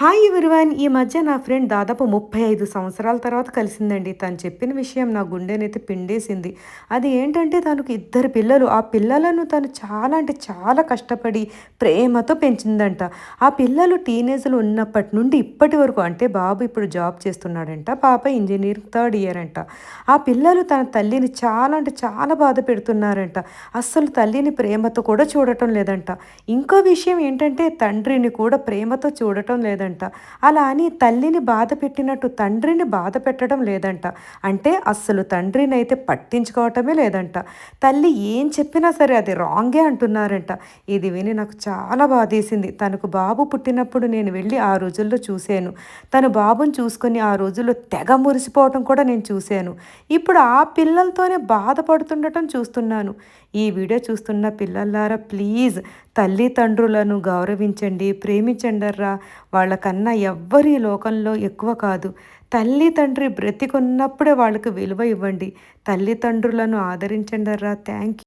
Hi everyone. ఈ మధ్య నా ఫ్రెండ్ దాదాపు ముప్పై ఐదు సంవత్సరాల తర్వాత కలిసిందండి. తను చెప్పిన విషయం నా గుండెనైతే పిండేసింది. అది ఏంటంటే తనకు ఇద్దరు పిల్లలు. ఆ పిల్లలను తను చాలా అంటే చాలా కష్టపడి ప్రేమతో పెంచిందంట. ఆ పిల్లలు టీనేజ్లు ఉన్నప్పటి నుండి ఇప్పటి వరకు అంటే బాబు ఇప్పుడు జాబ్ చేస్తున్నాడంట. పాప ఇంజనీరింగ్ థర్డ్ ఇయర్ అంట. ఆ పిల్లలు తన తల్లిని చాలా అంటే చాలా బాధ పెడుతున్నారంట. అస్సలు తల్లిని ప్రేమతో కూడా చూడటం లేదంట. ఇంకో విషయం ఏంటంటే తండ్రిని కూడా ప్రేమతో చూడటం లేదంట. అలా అని తల్లిని బాధ పెట్టినట్టు తండ్రిని బాధ పెట్టడం లేదంట. అంటే అస్సలు తండ్రిని అయితే పట్టించుకోవటమే లేదంట. తల్లి ఏం చెప్పినా సరే అది రాంగే అంటున్నారంట. ఇది విని నాకు చాలా బాధేసింది. తనకు బాబు పుట్టినప్పుడు నేను వెళ్ళి ఆ రోజుల్లో చూశాను. తను బాబుని చూసుకొని ఆ రోజుల్లో తెగ మురిసిపోవటం కూడా నేను చూశాను. ఇప్పుడు ఆ పిల్లలతోనే బాధపడుతుండటం చూస్తున్నాను. ఈ వీడియో చూస్తున్న పిల్లలారా ప్లీజ్ తల్లిదండ్రులను గౌరవించండి ప్రేమించండర్రా. వాళ్ళకన్నా ఎవ్వరి లోకంలో ఎక్కువ కాదు. తల్లి తండ్రి బ్రతికున్నప్పుడే వాళ్ళకి విలువ ఇవ్వండి. తల్లిదండ్రులను ఆదరించండర్రా. Thank you